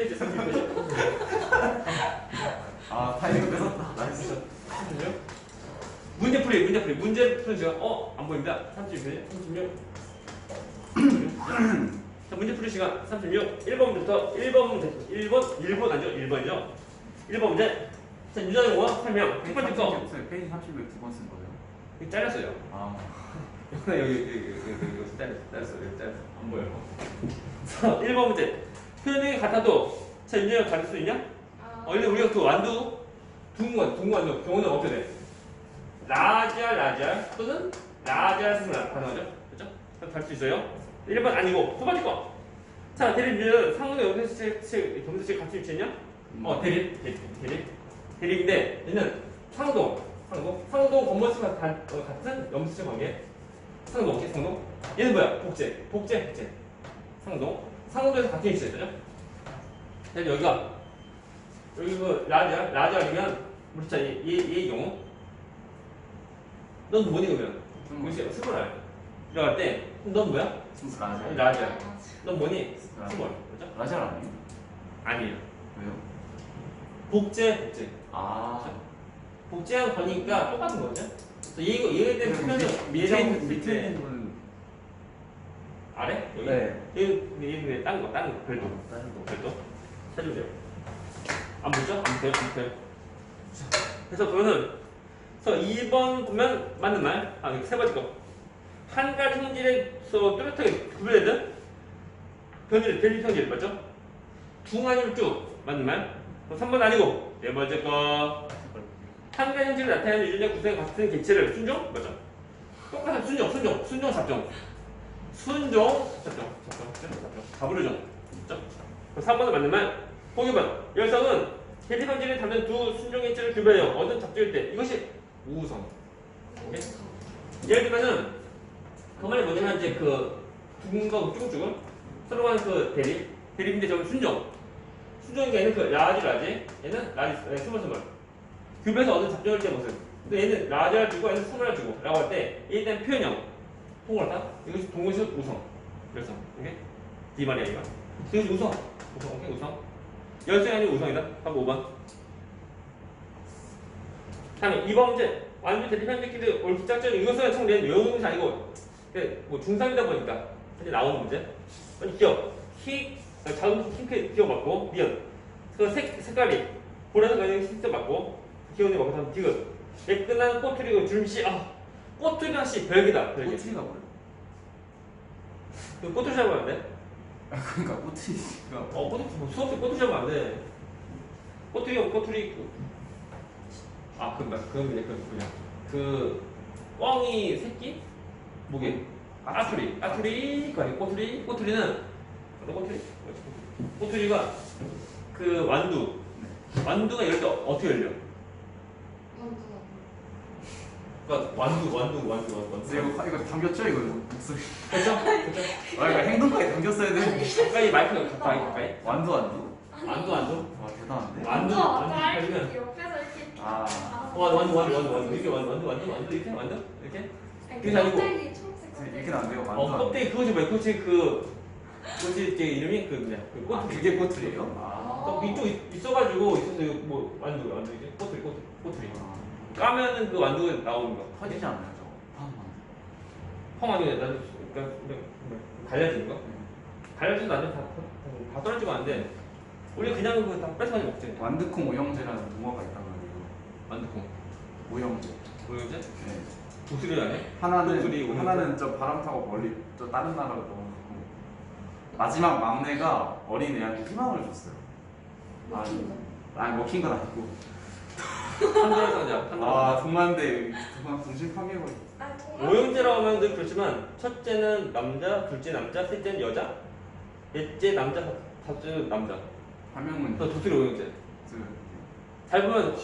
페이지 36페이지. 아 타이밍 뺏었다. 나이스. 잠시만요. 문제 풀이, 문제 풀이. 문제 푸는 시간, 어, 안 보입니다. 36페이지, 36. 자, 문제 풀이 시간 36. 1번 부터 1번 문제, 1번, 1번 아니죠? 1번이죠? 1번 문제. 자, 유전자 용어 설명. 첫 번째 거. 페이지 30에 두번 쓴 거예요. 이거 잘렸어요. 아. 여기, 여기, 여기, 여기, 여기, 여기 잘렸어, 잘렸어, 여기 잘렸어. 안 보여요. 자, 1번 문제. 표현이 같아도, 자, 유전자 가릴 수 있냐? 아, 원래 우리가 그 완두, 둥원, 둥완두, 경우는 어떻게 돼? 라지알, 라지알 또는 라지알 승라 가능하죠? 그렇죠? 갈 수 있어요. 1번 아니고 두 번째 거. 자, 대립 상호의 염색색, 염색색 같이 위치했냐? 어, 대립, 대립, 대립, 대립인데 얘는 상동, 상동, 상동 겉멋과 같은 염색체 관계. 상동, 오케이, 상동. 얘는 뭐야? 복제, 복제, 복제. 상동, 상동에서 같은 위치했죠? 자, 여기가 여기 그 라지알, 라지알이면 우리 자, 얘, 얘, 얘의 경우 넌 뭐니 그러면? 무시 스몰 알. 들어갈 때, 넌 뭐야? 라젤. 라지알. 넌 뭐니? 스몰. 그렇죠? 라젤 아니에요? 아니에요. 왜요? 복제, 복제. 아. 복제한 거니까 똑같은 거죠? 그래서 얘, 얘에 대한 표현은 밑에 아래? 여기? 네. 얘, 얘는 딴 거, 딴 거, 별도. 다른 거. 별도. 해주세요. 안 보죠? 안 보세요? 안 보세요? 자, 그래서 그거는 그래서 2번 보면 맞는 말. 아, 여기 세 번째 거. 한 가지 성질에서 뚜렷하게 구별되는 변질, 변질 성질 맞죠? 둥 아니면 쭉 맞는 말. 그럼 3번 아니고 네 번째 거. 한 가지 성질을 나타내는 유전자 구성의 같은 개체를 순종 맞죠? 똑같은 순종, 순종, 순종 잡종. 순종. 잡종, 가부르종. 맞죠? 그럼 3번은 맞는 말. 보기번. 열성은 대리 성질을 담는 두 순종 개체를 구별하여 얻은 잡종일 때? 이것이 우성. 오케이? 예를 들면은 그 말이 뭐냐면 이제 그 둥과 쭉쭉은 서로 간 그 대립. 대립인데 저는 순종. 게 얘는 그 라지 라지. 얘는 라지 네, 스몰 스몰 규배에서 얻은 잡종일 때 모습. 근데 얘는 라지를 주고 얘는 스몰을 주고. 라고 할 때 일단 표현형 통을다 이것이 동물식 우성. 그래서 오케이 이 말이야 이거 이것이 우성. 우성 오케이 우성. 열성이 아니고 우성이다. 답 5번. 다음에 2번 문제. 완전 현재끼리 옳기 짝전 이것은 총된 외우는 게 아니고 그뭐 중3이다 보니까 현재 나오는 문제. 아니 기억. 히 작은 핑크 기억 맞고 미연 그 색, 색깔이 보라색 가장 실제 맞고 기운이 맞고 다음 디귿. 예끈한 꼬투리고 줄씨. 아 꼬투리랑 씨 별개다. 별개 꼬투리가 뭐예 요? 그 꼬투리 잡으면 안돼? 그러니까 꼬투리가 어 꼬투리 뭐 수업 때 꼬투리 잡으면 안 돼. 꼬투리 꼬투리 그, 아 그건 맞 그건 그냥 그 그냥. 그 꽝이 새끼? 뭐게? 까투리 까투리. 그 아니 꼬투리. 꼬투리는 어떤 꼬투리. 꼬투리가 그 완두. 완두가 열 때 어떻게 열려? 그러니까 완두 완두 완두 완두 완두 이거 이거 담겼죠 이거 목소리. 됐죠? 됐죠? 아 이거 행동까지 담겼어야 돼. 가까이 마이크가 가까이 가까이 완두 완두. 완두 완두 와 대단한데. 완두 완두 걸리면 옆에서 이렇게 아. 와 완두 완두 완두 완두 이렇게 완두 완두 완두 완두 이렇게 완두 이렇게 그게 아니고- 껍데기 초록색 껍데기. 이렇게는 안 돼요. 완두. 어 완두. 껍데기 그거지 뭐야 그거지 그 그거지 이게 이름이 그 뭐냐 그아 꼬투리 그게 꼬투리예요? 어. 또 이쪽 있- 있어가지고 있어서 이거 뭐 완두 완두 이게 꼬투리 꼬투리 꼬투리 아, 까면은 그 완두가 나오는 거 터지지 않나요 저거? 팡펑 아니면 나도 그러니까 갈려지는 거 갈려지면 나중에 다, 다, 다 떨어지고 하는데 우리 그냥 그다 뺏어가지고 먹지 완두콩 오형제라는 동화가 있다고 해요. 완두콩 오형제. 뭐였지? 네. 독수리 아니야? 하나는 독수리 오형제? 하나는 저 바람 타고 멀리 저 다른 나라로 넘어가고 마지막 막내가 어린 애한테 희망을 줬어요. 거. 아니 먹힌 건 아니고. 한자 아 동화인데 동화 동심 파괴버리. 아, 동화- 오형제라고 하면 늘 그렇지만 첫째는 남자, 둘째 남자, 셋째는 여자, 넷째 남자, 다섯째 남자. 한 명은 그 독수리 오형제. 그잘 보면 허,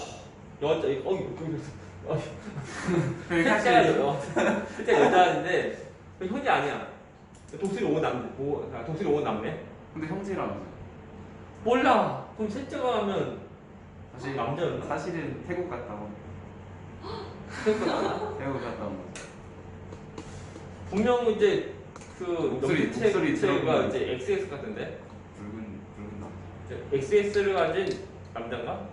여자, 어 이거 어, 셋째가 사실 여, 셋째 여자인데 그 형제 아니야. 독수리 오 남, 오, 아, 독수리 오 남매. 근데 형제라면서 몰라. 그럼 셋째가 하면 사실 남자였나? 사실은 태국 갔다 온 셋째가 아니야. 태국 갔다 온 거. 분명 이제 그 목소리- 염색체- 목소리 들어보면. 이제 XX 같은데 붉은 붉은 남자. 이제 XS를 가진 남자인가?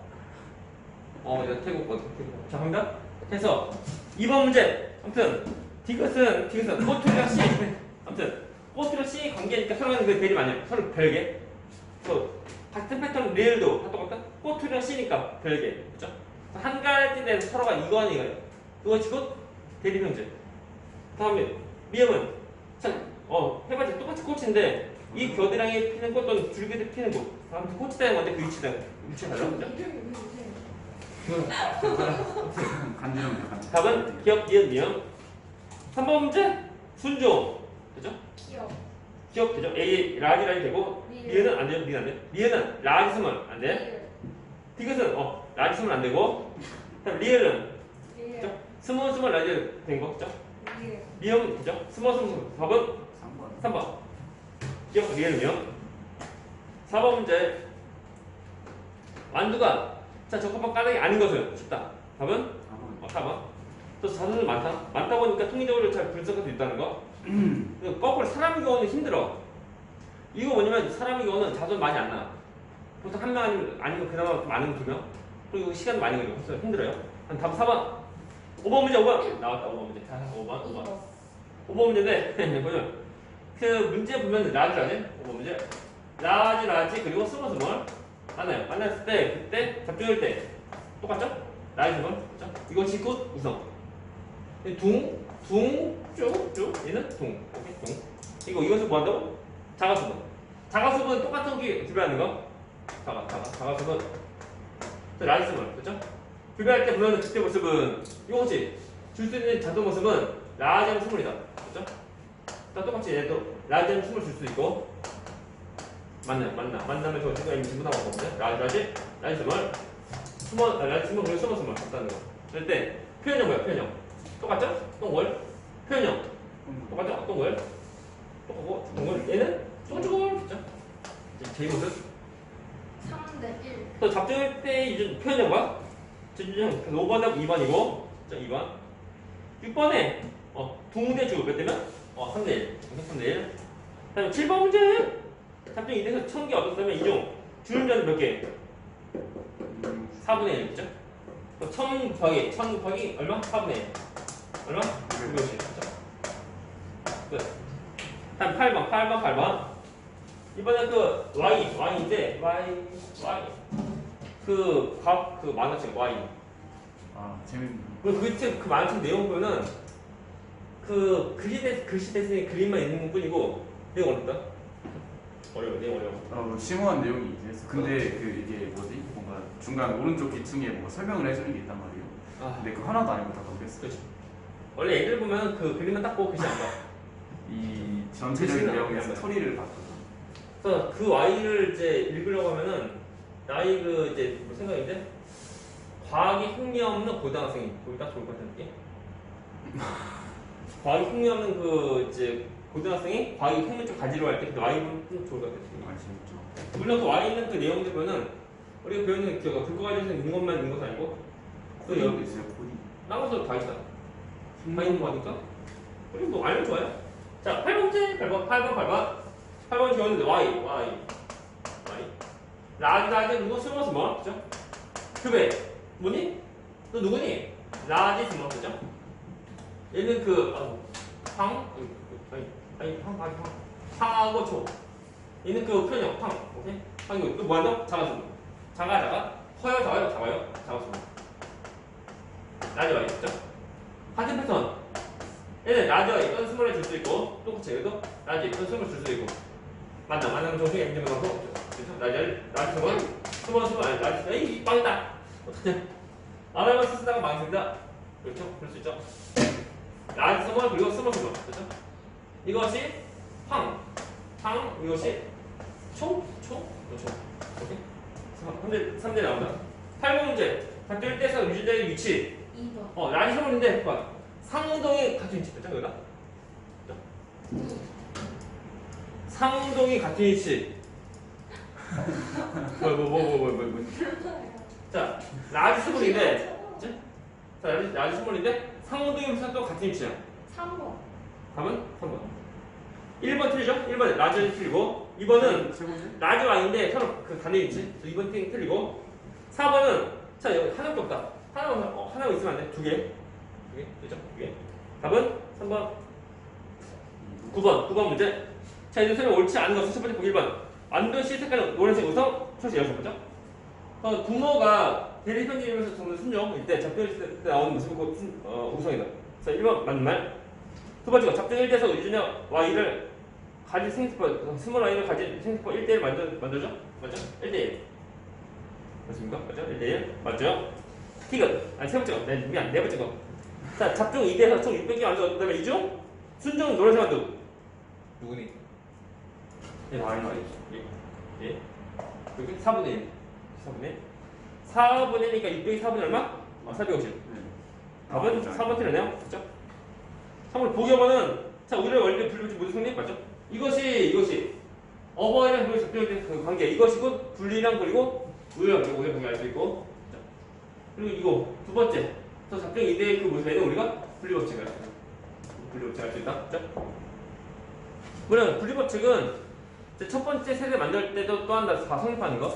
어, 내가 태국거든. 태국. 자, 갑니다. 해서 2번 문제. 아무튼 디귿은 디귿은 꼬투리랑 C. 아무튼 꼬투리랑 C 관계니까 서로는 그 대립 아니야. 서로 별개. 또 같은 패턴 리을도 다 똑같다. 꼬투리랑 C니까 별개. 그죠? 한 가지 대해서 서로가 이거 이거예요. 그것이 곧 대립 형제. 다음에 미음은 자, 어 해봤지 똑같이 꽃인데 이 겨드랑이에 피는 꽃은 줄기에 피는 꽃. 아무튼 꽃이 되는 건데 그 위치가 위치가 달라. 그죠? 간지럽네요 간지 답은 기억, 니은, 미음. 3번 문제 순종. 그죠? 귀여워. 기억 되죠? A 라지 라지 되고 미음. 미은은 안 돼요. 미은 안 돼. 미은은 라지 쓰면 안 돼. 리을. 디귿은 어 라지 쓰면 안 되고. 리을. 그죠? 스몰 스몰 라지 된 거. 그죠? 리을. 미음 그죠? 스몰 스몰. 답은 3번 3번. 기억 리을 미음. 4번 문제 완두가 자 적합한 까닭이 아닌 것은 쉽다. 답은 4번 어, 4번. 또 자손은 많다. 많다 보니까 통계적으로 잘 분석할 수 있다는 거. 그 거꾸로 사람의 경우는 힘들어. 이거 뭐냐면 사람의 경우는 자손 많이 안 나. 보통 한 명 아니면, 아니면 그나마 좀 많으면 두 명. 그리고 시간 많이 걸려. 그래서 힘들어요. 한 답 4번. 5번 문제 5번. 나왔다 5번 문제. 자, 5번 5번. 이거. 5번 문제인데 보면 그 문제 보면 라지 라지 5번 문제. 라지 라지 그리고 스몰 스몰 만나요. 만났을 때 그때 잡종일 때 똑같죠? 라지 스몰 그렇죠? 이거 직구 우성. 둥, 둥, 쭉, 쭉. 얘는 둥. 오케이, 둥. 이거 이것을 뭐 한다고? 자가수분. 자가수분 똑같은 게 구별하는 거. 자가, 자가, 자가수분. 라이스물, 그죠? 구별할 때 그때 모습은 이거지. 줄수 있는 자동 모습은 라지하면 스물이다. 그죠? 또 똑같이 얘도 라지하면 스물 줄수 있고. 만나, 만나. 만나면 저 친구가 이미 나온 건데. 라지, 라지, 라지 스물. 스몰, 아, 라지 스몰 그리고 스몰 스몰. 같다는 거. 그럴 때 표현형 뭐야, 표현형. 똑같죠? 동월 표현형 똑같죠? 동월 똑같고 동월 얘는 쪼쪼 그죠? 제 모습 3대 1. 또 잡종일 때 이제 표현형 봐 전주형 5번하고 2번이고 자 2번 6번에 어 동대주 몇 대면? 어 3대 1 3대 1 그다음에 7번 문제 잡종 2대에서 1000개 얻었다면 이중 주름자는 몇 개? 4분의 1 그죠? 1000 곱하기 1000 곱하기 얼마? 4분의 1 얼마? 250 그죠? 끝. 한 8번, 8번, 8번. 이번에 그 Y, Y인데 Y, Y. 그 과학 그 만화책 Y. 아 재밌네 그, 그, 책, 그 만화책 내용 보면은 그 글씨 대 글씨 대신에 그림만 있는 뿐이고 내용 어렵다. 어려워, 내용 어려워. 어, 뭐 심오한 내용이 있긴 했어 근데 그 이게 뭐지? 뭔가 중간 오른쪽 기층에 뭔가 설명을 해주는 게 있단 말이에요 아, 근데 그 하나도 아니고 다 모르겠어 그렇지. 원래 애들 보면 그 그림만 딱 보고 글씨 안 봐. 이 전체적인 내용의. 스토리를 봤거든 그래서 그 Y를 이제 읽으려고 하면은 나이 그 이제 뭐 생각인데 과학이 흥미 없는 고등학생이 거기 딱 좋을 것 같은 느낌. 과학이 흥미 없는 그 이제 고등학생이 과학이 흥미 좀 가지러 할 때그 Y는 좀 좋을 것 같은 느낌. 아 재밌죠 물론 그 Y는 그 내용들 보면은 우리가 배우는 그 그거 가지고 있는 것만 있는 것은 아니고 또 여기 있어요 코딩 나가서 다 있다. 다 있는 거니까 우리 뭐 알면 좋아요. 자, 8번 문제 8번 8번 8번 8번 지웠는데 Y Y Y 라지 라지 누구 스몰 스몰 그죠? 그배. 뭐니? 너 누구니? 라지 스몰 그죠? 얘는 그 아, 팡 아니 아니 팡 아니 팡 팡하고 초 얘는 그 표현형 팡 오케이? 팡 이거 또 뭐한다? 작아서 작아 작아 커요 작아요? 작아요? 작아서 라지 Y 그죠? 같은 패턴. 얘는 라지와 있던 스몰에 줄수 있고 똑같이 얘도 라지 있던 스몰 줄수 있고 맞나 만나면 정수이 엔딩을 갖고. 그렇죠? 라지 라지 스몰 스몰 스몰 아니 스몰 에이 빵이다. 어떡하냐 아말만 쓰다가 망했습니다. 그렇죠? 그럴 수 있죠. 스몰 그리고 스몰 스몰 그렇죠? 이것이 황, 황 이것이 초, 초, 그렇죠. 오케이. 3대, 3대 나온다. 8번 문제. 각종 때에서 유전자의 위치. 2번. 어, 라지 서울인데 봐. 상동이 같은 위치. 됐죠, 여기가? 상동이 같은 위치. 뭐, 뭐, 뭐, 뭐, 뭐, 뭐, 뭐. 자, 라지 스몰인데, 자, 라지, 라지 스몰인데 상동이 상도 같은 위치야. 3번. 답은 3번. 1번 틀리죠? 1번 라지 틀리고 2번은 세 번째? 라디오 아닌데 서로 그 단위 있지? 2번 틀, 틀리고 4번은 자 여기 하나밖에 없다 하나만 어, 하나가 있으면 안 돼 두 개 두 개? 그죠? 두 개 답은 3번 9번 9번 문제 자 이제 설명 옳지 않은 것은 첫 번째 보기 1번. 완전 시색깔은 노란색 우성 초시 여섯 번째 어, 부모가 대리 편집에서 적는 순종일 때 잡혀있을 때 나오는 모습이 곧 순, 어, 우성이다. 자 1번 맞는 말 두 번째가 잡종 1대에서 유준혁 Y를 가진 생식법 스몰 Y를 가진 생식법 1대1 만들, 만들죠? 맞죠? 1대1 맞습니까? 맞죠? 1대1 맞죠? 티귿 아니 세 번째 거 네, 미안 네 번째 거 자 잡종 2대에서 총 600개 만들어 그 다음에 이중 순종 노란색 만두 누구니? 예, Y. 예. 예. 여기 4분의 1 4분의 1 4분의 1이니까 600이 4분의 얼마? 어, 450 네. 답은 아, 4번 틀렸네요. 그죠? 3번 보기어번은 자 우리를 원래 분리불지 모두 성립 맞죠? 이것이 이것이 어버이랑 분리 적절된 그 관계 이것이 곧 분리랑 그리고 우리랑 그리고 우리가 보기 알수 있고 자, 그리고 이거 두 번째 저 작정 이대의 그 모습에는 우리가 분리법칙을 알수 있다. 분리법칙을 알수 있다. 그죠? 그럼 분리법칙은 첫 번째 세대 만들 때도 또한 다 성립하는 거.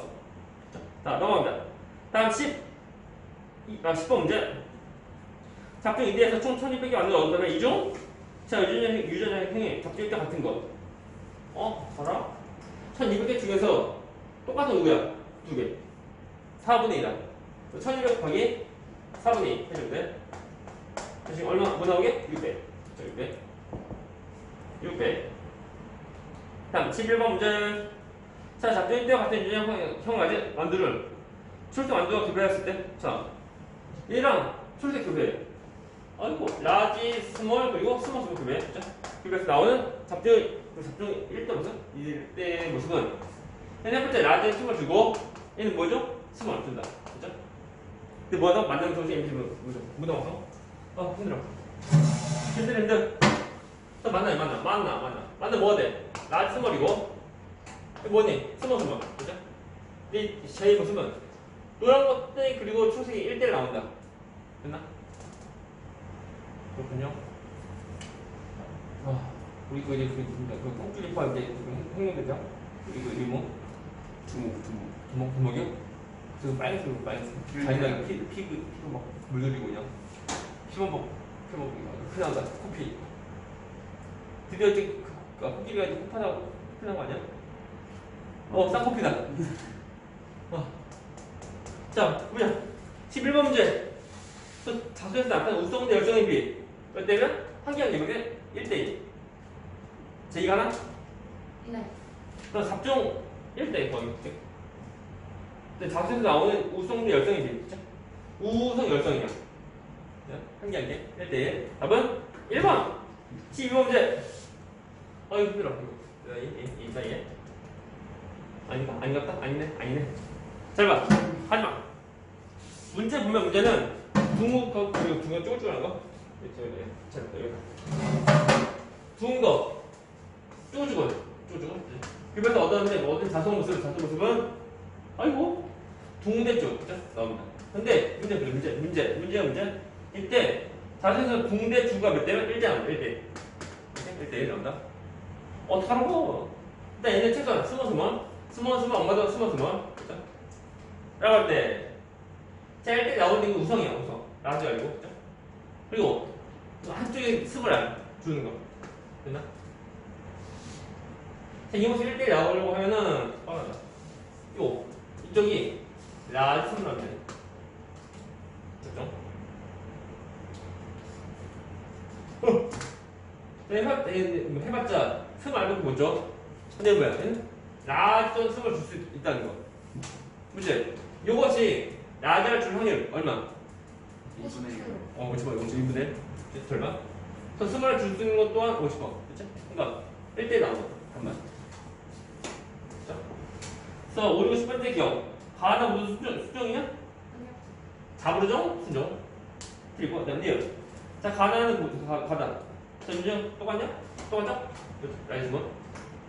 자, 자 넘어갑니다. 다음 10 이- 아, 10번 문제. 작중 인대에서 총 1200개 만들어 얻으면 이중 자 유전자 유전자 행위 작중 일대 같은 것. 어? 봐라. 1200개 중에서 똑같은 누구야? 두 개. 4분의 1이다. 1200 곱하기 4분의 2 해주면 돼. 자, 지금 얼마 뭐 나오게? 600 자, 600 600 다음 11번 문제 자 작중 일대와 같은 형을 가진 만두를 출생 완두가 교배했을 때, 자, 얘랑 출생 교배. 아이고, 라지, 스몰, 그리고 스몰, 스몰 교배. 자, 교배에서 나오는 잡종, 그 잡종 1대 모습? 1대 모습은, 얘네 번째 라지, 스몰 주고, 얘는 뭐죠? 스몰 준다. 그죠? 근데 뭐하다? 만나면 정신 임시 뭐죠? 무덤와서? 어, 힘들어. 힘들는데, 또 만나, 만나, 만나, 만나. 만나 뭐가 돼? 라지, 스몰이고, 뭐니? 스몰, 스몰. 그죠? 이제 모습은 노란 것들 그리고 초색이 1대1 나온다. 됐나? 그렇군요. 아, 우리 그 이제 그, 그, 그 꽁줄리파 이제 그 행동되죠? 우리 그 이모 두목 두목. 두목 두목이요? 그 빨간색 빨간색 자기가 피 피부 피부 막 물들이고 그냥 피부 막 흔하다 코피. 드디어 이제 그, 그 코끼리가 이제 코파다고 흔한 거 아니야? 어 쌍코피다. 어. 자, 보자. 11번 문제. 또 자수에서 나타난 우성대 열성의 비. 몇 대면? 한개한 개면 1대1. 제2가 하나? 네. 그럼 잡종 1대1 거의. 근데 자수에서 나오는 우성대 열성의 비. 그쵸? 우성 열성이야. 한개 한 개. 1대1. 답은 1번. 12번 문제. 어이 힘들어. 이거. 이, 사이에. 아닌가? 아닌가? 아니네? 아니네. 잘 봐. 하지마. 문제 보면 문제는 그리고 둥거 쪼글쪼글한 거. 이렇게 잘 봐. 여기. 둥거 쪼글쪼글 쪼글쪼글. 그래서 얻었는데 얻은 자성 모습 자성 모습은 아이고 둥대 쪽 그죠? 나옵니다. 근데 문제 문제 문제 문제가 문제 이때 자성에서 둥대 주가 몇 대면 1대 나온다 1대 1대 1 나온다. 어떡하라고? 일단 얘네 최소한 스몰 스몰 엄마도 스몰 그죠? 라고 할 때, 제일 때 나오는 게 우성이야, 우성. 라지 알고, 그죠? 그리고, 또 한쪽에 스물 안 주는 거. 됐나? 자, 이 모습 1대1 나오려고 하면은, 뻔하다. 요, 이쪽이 라지 스물 안 돼. 됐죠? 어! 해봤, 해봤자, 스물 알고 뭐죠? 근데 뭐야? 라지 스물 줄수 있다는 거. 문제. 요것이 라지를 줄 확률 얼마? 2분의 1. 어, 50번, 52분의 얼마? 또 스물을 줄수 있는 것 또한 50번. 그치? 그러니까 1대1 나온 거. 잠깐만. 자. 그래서 5, 6, 10번째 기억. 가나 무슨 수정, 수정이냐? 아니요. 잡으르정? 순정. 그리고 그 다음 니을. 자, 가나는 뭐, 가, 가다. 자, 윤정 똑같냐? 똑같죠? 라이즈 뭐?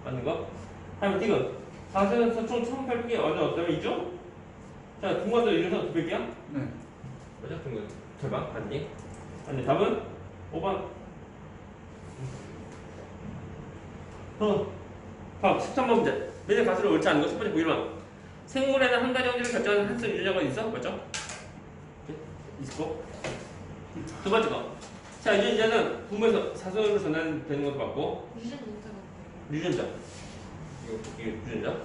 맞는 거. 다음에 디귿. 사실은 총 1,800개 얼마 얻다면 이죠? 자, 중간도 이래서 900개야? 네. 맞아? 중간. 절반? 아니? 아니, 답은 5번. 어. 다음 13번 문제. 매일 가수를 옳지 않은 거첫 번째 보기만. 생물에는 한 가지 형질을 결정하는 한성 유전자가 있어? 맞죠? 있고. 두 번째 거. 자, 유전자는 부모에서 사소으로 전달되는 것도 맞고, 유전 유전자. 이거, 유전자.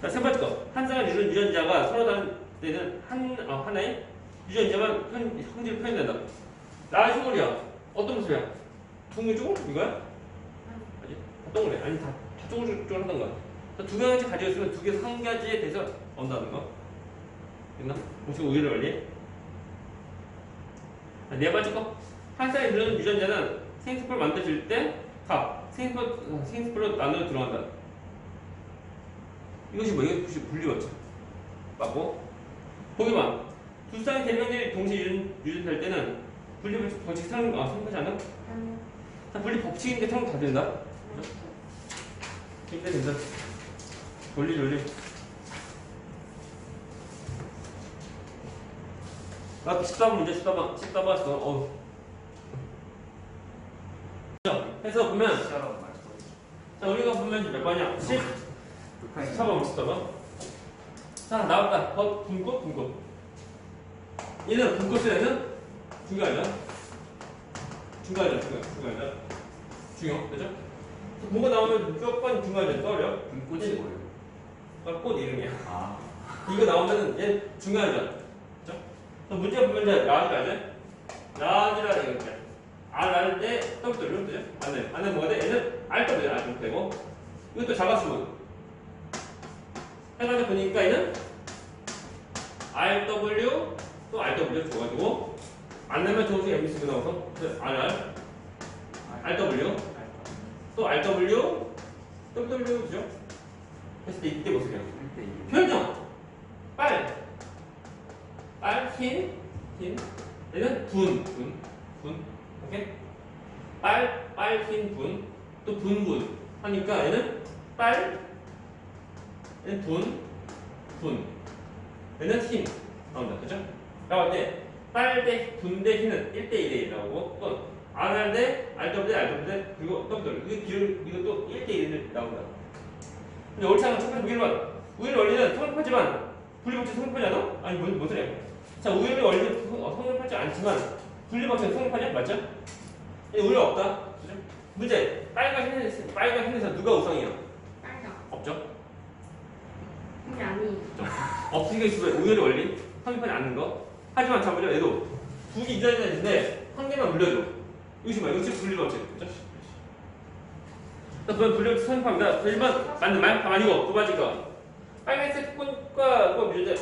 자, 세 번째 거. 한 쌍의 유전, 유전자가 서로 다른 때는 한, 어, 하나의 유전자만 현, 형질을 표현된다. 나의 생물이야. 어떤 모습이야? 둥근 쪽? 이거야? 아니, 다 동그래. 아니, 다, 다 쪼글쪼글 하던 거야. 자, 두 가지 가지고 있으면 두 개에서 한 가지에 대해서 언다는 거. 됐나? 무슨 우유를? 자, 네 번째 거. 한 쌍의 유전, 유전자는 생스포를 만들어질 때각 생스포, 어, 생스포로 나누어 들어간다. 이것이 뭐? 이것이 혹시 분리법칙. 맞고. 보기만. 두 쌍의 대명들이 동시에 유전, 유전될 때는 분리법칙 법칙 사용, 아, 성공하지 않아? 아니요. 자, 분리 법칙인데 사용 다 된다. 이때 된다. 돌리 돌리. 아, 14번 문제 14번 14번 했어. 어. 자, 해서 보면. 자 우리가 보면 몇 번이야? 10 불펜. 14번 14번. 자 나왔다. 어, 분꽃 분꽃. 얘는 분꽃에는 중간이야. 중간이야 중간 중간이야. 중요 그죠? 뭐가 나오면 무조건 중간이야 떠올려. 불꽃이 뭐예요? 어, 꽃 이름이야. 아. 이거 나오면은 얘 중간이잖아. 그죠? 문제 보면 이제 나와지 알지? 나와지라 이거지. R 할때 W 그죠? 안에 안에 뭐가 돼? 얘는 R W R 좀 되고 이것도 자가수분. 해가지고 보니까 얘는 R W 또 R W 줘가지고 안 내면 좋은 게 MBC가 나와서 R R R W 또 R W W 그죠? 했을 때 이때. 1대2. 표현형 빨, 빨, 흰, 흰. 얘는 분, 분, 분. 오케이? 빨, 빨, 흰, 분. 또 분분. 하니까 얘는 빨, 얘는 분, 분. 얘는 흰. 나온다. 그죠? 나올 때, 빨 대, 분대 흰은 1대1에 나오고, 또, R 대, RW 대, RW 대, 그리고 W. 이거 기울, 이것도 1대1에 나온다. 근데 않은 첫 번째 우일만 우일 원리는 성립하지만 분리법칙 성립하지 않아? 아니 뭔, 뭔 소리야 자 우일의 원리는 성- 어, 성립하지 않지만 분리법칙 성립하냐? 맞죠? 이 우일 없다 그죠? 문제 빨간 흰에서 빨간 흰에서 누가 우성이야? 빨강. 없죠? 아니. 없으니까 있어요 우일의 원리 성립하지 않는 거 하지만 자 보자 얘도 두개 이자야 되는데 한 개만 물려줘 이것이 뭐야? 이것이 분리법칙 그죠? 자, 그럼 분리법칙 성립합니다 1번 맞는 말? 가만히 이거 두 가지 거 빨간색 꽃과 그 유전자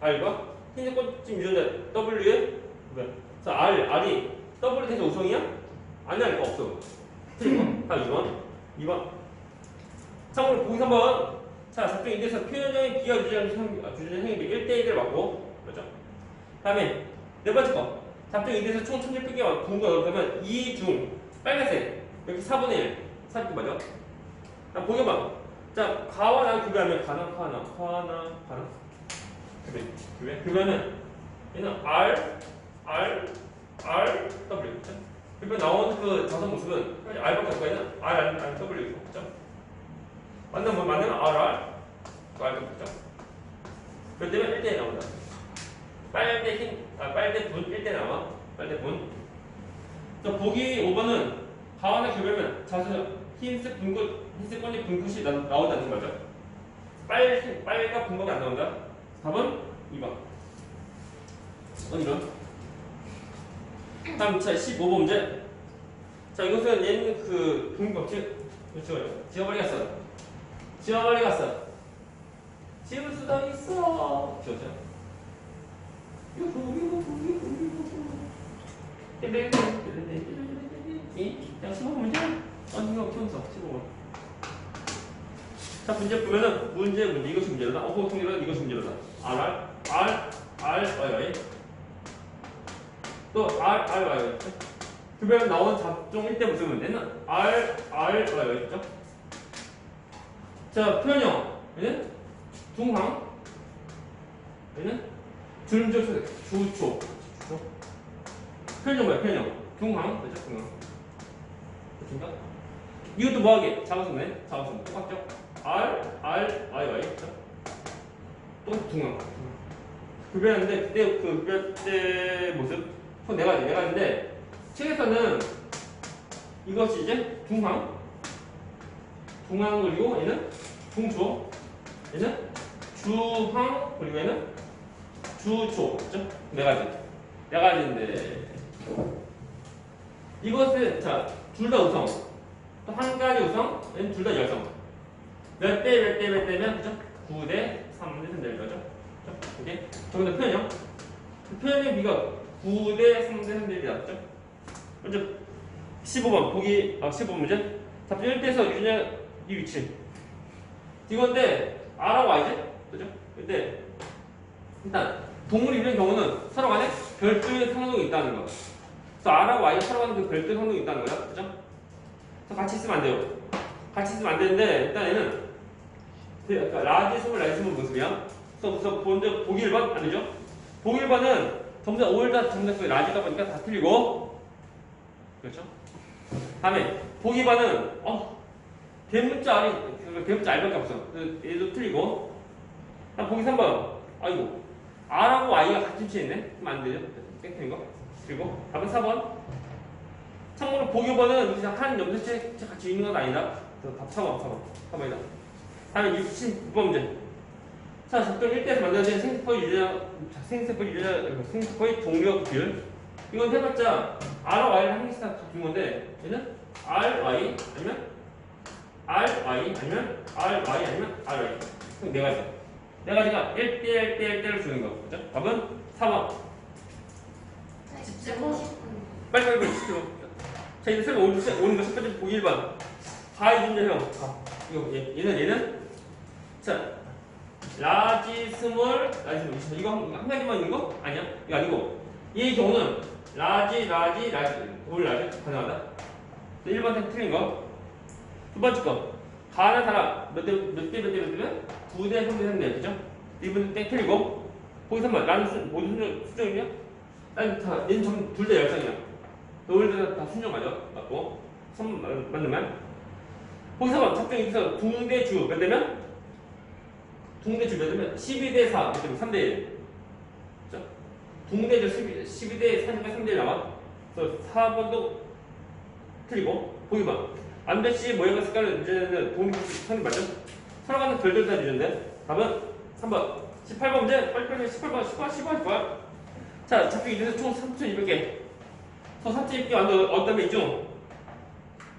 R과 흰색 꽃집 유전자 W에 왜? 자 R, R이 W 대서 우성이야? 아니야 이거 없어 틀린 거. 다 2번 2번 참고로 보기 3번 자 작중 인대에서 표현형의 비하 유전자 형, 아, 주전자 형이 1대1을 맞고 그렇죠? 다음에 네 번째 거 작중 인대에서 총 1600개와 동거 넣으면 2 중 빨간색 이렇게 4분의 1 4분의 맞아? 자 보기 봐 자, 가와 나 교배하면 가나, 가나, 가나, 가나. 교배, 교배. 교배는 얘는 R, R, R, W. 그죠? 교배 나오는 그 자선 모습은 R밖에 없고 얘는 R, R, R, W. 그죠? 만나면 뭐, 만나면 R, R, 또 R, W. 그죠? 그렇기 때문에 1대 나온다. 빨대 흰, 아, 빨대 분, 1대 나와. 빨대 분. 자, 보기 5번은 가와나 교배면 자수, 흰색 분꽃, 흰색 꽃이 분꽃이 나, 나온다는 거죠. 빨, 빨과 분꽃이 안 나온다. 답은 2번. 어, 이런. 다음, 자, 15번 문제. 자, 이것은 얘는 그 분법칙, 지워요. 지워버리겠어. 지워버리겠어. 지울 수도 있어. 지웠죠? 유후, 유후, 유후, 유후. 이, 야, 15번 문제. 아니 이거 없어 15번 자 문제 보면은 문제 문제 이것이 문제로다 어호 통일은 이것이 문제로다 R R R R Y 또 R R Y 주변에 나온 잡종 1대 무슨 문제는 R R Y 있죠 자 표현형 얘는 중황 얘는 줄줄 주초 주초 표현형 뭐야 표현형 중황 그죠 중황 그렇습니까? 이것도 뭐하게? 자가수네. 자가수 똑같죠? R, R, Y, Y. 그죠? 또 중앙. 급여했는데 그때 그 급여 때 모습 손네 가지, 네 가지인데 책에서는 이것이 이제 중앙, 중앙 그리고 얘는 중초, 얘는 주항 그리고 얘는 주초, 그죠? 네 가지, 네 가지인데 이것은 자둘 다 우성, 또 한 가지 우성, 얘는 둘 다 열성. 몇 대 몇 대 몇 대면 그죠? 9대 3대 3대 거죠? 그죠? 이게 저기다 표현이요. 그 표현의 비가 9대 3대 3대 1이 나왔죠? 먼저 15번 보기 아 15번 문제 답변 1대에서 유냐 이 위치 이건데 R하고 Y지? 그죠? 근데 일단 동물이 이런 경우는 서로 간에 별도의 성능이 있다는 거 그래서 R하고 Y가 서로 간에 그 별도의 성능이 있다는 거야 그죠? 그래서 같이 있으면 안 돼요 같이 있으면 안 되는데 일단 얘는 라지 스몰 라지 스몰 모습이야 그래서 먼저 보기 1번 안 되죠? 보기 1번은 다 올다 다 라지다 보니까 다 틀리고. 그렇죠? 다음에 보기 2번은 어 대문자 R이 그 대문자 R밖에 없어. 그래서 얘도 틀리고. 다음 보기 3번. 아이고 R하고 Y가 같은 위치에 있네? 그럼 안 되죠? 땡땡인 거? 그리고 답은 4번. 참고로 보기 5번은 여기서 한 염색체 같이 있는 건 아니다. 답 4번 4번. 4번이다. 다음에 6, 7, 6번 문제 자, 작동 1대에서 만들어진 생세포의 유전, 생세포의 유전, 생세포의 동력 비율. 이건 해봤자 R, Y를 한 개씩 다준 건데, 얘는 R, Y 아니면 R, Y 아니면 R, Y 아니면 R, Y. 그럼 네 가지. 네 가지가 1대 1대 1대를 주는 거. 그죠? 답은 4번. 집중 50분. 빨리 빨리 빨리 시켜. 자, 이제 설명 오는 거, 오는 거, 첫 번째 보기 1번. 가의 준재형. 가. 이거, 얘, 얘는, 얘는. 자, 라지, 스몰, 라지, 스몰. 이거 한, 한 가지만 있는 거? 아니야? 이거 아니고. 이 경우는 라지, 라지, 라지. 올 라지. 가능하다. 1번 템 틀린 거. 두 번째 거. 가는 사람. 몇 대, 몇 대, 몇 대, 몇 대면? 9대, 3대, 3대. 그죠? 1번 땡 틀리고. 보기 3번. 라는 수, 모든? 아니, 다, 얘는 전부 둘다 열성이야. 너희들 다 순정 맞아. 맞고. 3번 맞으면. 거기서 봐. 작정 여기서 둥대주 몇 대면? 둥대주 몇 대면? 12대 4, 몇 대면? 3대 1. 그죠? 둥대주 12, 12대 4니까 3대 1 나와. 그래서 4번도 틀리고. 보기 봐. 안배씨 모양과 색깔을 유지하는 독립선이 맞죠? 서로 간의 별들다 유전데. 답은 3번. 18번 문제. 빨리 빨리 18번, 18번, 18번, 18번. 자, 작품 이래서 총 3,200개. 저 3,200개 완전 어떤 게 있죠?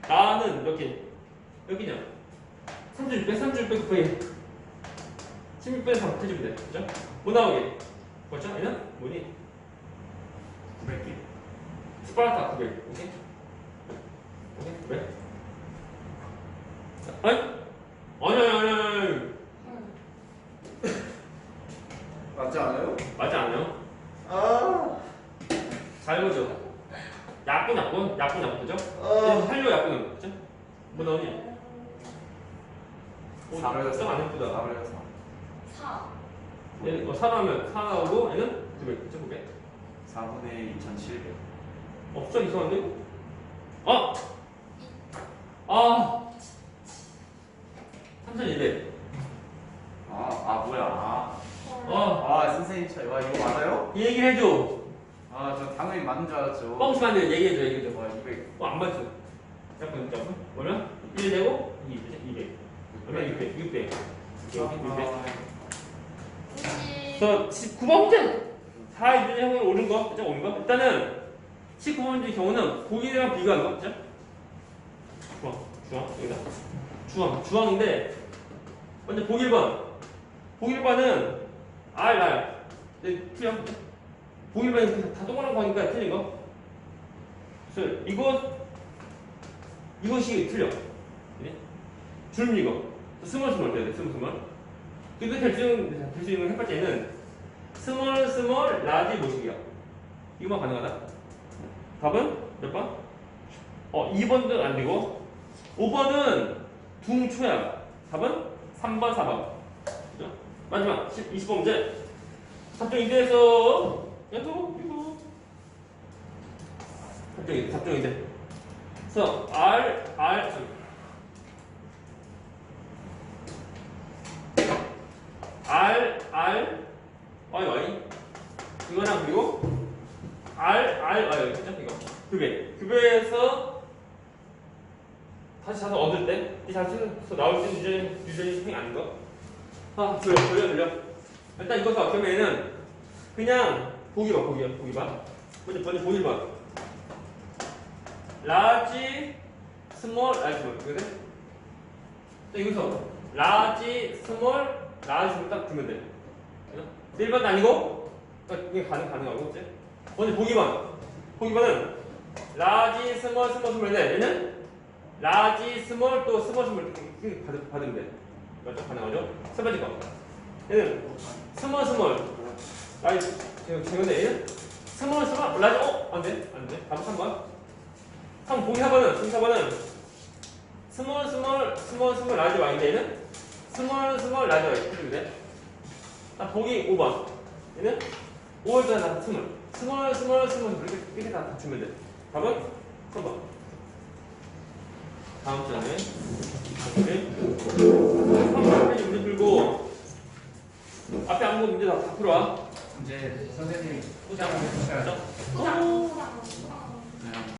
나는 몇 개? 몇 개냐? 3,600, 3,600 거의 16배에서 다 해주면 돼. 그죠? 뭐 나오게? 뭐죠? 얘는 뭐니? 900개. 스파르타 900. 오케이? 오케이? 900. 자, 아니? 아니, 아니, 아니, 아니. 맞지 않아요? 맞지 않아요? 아. 잘 보죠? 약분, 약분, 약분, 약분, 그죠? 어. 살려 약분은, 그죠? 뭐 나오니? 오, 좀안 예쁘다. 4를 해서 4. 얘는 어, 4 나오면 4 나오고 얘는 900, 그죠? 900. 4분의 2,700. 어, 숫자 이상한데? 아! 아! 3200. 아, 아 뭐야? 아, 아, 아 선생님 저 와, 이거 맞아요? 이 얘기를 해줘. 아, 저 당연히 맞는 줄 알았죠. 뻥치면 안 돼. 얘기해줘, 얘기해줘. 와, 200. 어, 안 맞죠? 잠깐, 잠깐. 뭐면? 1 되고 2, 200. 그러면 600, 600. 여기 600. 아, 그래서 19번 문제! 4의 준형으로 오른 거, 그죠? 오른 거? 일단은 19번 문제 경우는 보기랑 비교하는 거, 그죠? 주황, 주황, 여기다. 주황, 주황인데, 먼저 보기 1번. 보기 1번은 R, R. 네, 틀려. 보기 1번이 다 동그란 거니까 틀린 거. 그래서 이거, 이것이 틀려. 네? 줄 이거. 스몰 돼야 돼, 스몰. 근데 될수 있는, 될수 있는 첫 번째는 스몰 스몰 라지 모식이야. 이거만 가능하다. 답은 몇 번? 어, 2번도 안 되고 5번은 둥초야. 답은 3번, 4번. 그죠? 마지막 10, 20번 문제. 답정 2대에서 이거 이거 답정 2대. 답정 2대. 그래서 R, R, 이거랑 그리고 R R 아 여기 있죠 이거 규배 규배에서 다시 자서 얻을 때, 이 자체에서 나올 때 유전이 유전이 생이 아닌 거. 아 돌려 돌려 돌려. 일단 이것도 어떻게 보면은 그냥 보기 봐 보기 봐 보기 봐. 먼저 먼저 보기 봐. 스몰 라지 스몰 그래? 자 여기서 라지 스몰 라지 스몰 딱 두면 돼. 네? 1번 아니고 딱 이게 가능 가능하고 이제 먼저 보기만 보기만은 라지 스몰 스몰 스몰인데 얘는 라지 스몰 또 스몰 스몰 이렇게 받- 받으면 돼. 맞죠? 가능하죠? 세 번째 거 얘는 스몰 스몰 라지 지금 지금데 얘는 스몰 스몰 라지 어? 안돼 안돼 답 3번 3 보기 4번은 보기 4번은 스몰 스몰 스몰 스몰 라지 Y인데 얘는 스몰 스몰 라지 Y 해주면 돼. 아, 보기 5번. 얘는 5월 전에 다 스몰. 스몰, 스몰, 스몰. 이렇게, 이렇게 다 맞추면 돼. 답은 3번. 다음 시간에. 오케이. 3번 문제 풀고, 앞에 아무 문제 다, 다 풀어와. 이제 선생님이 포장. 해주셔야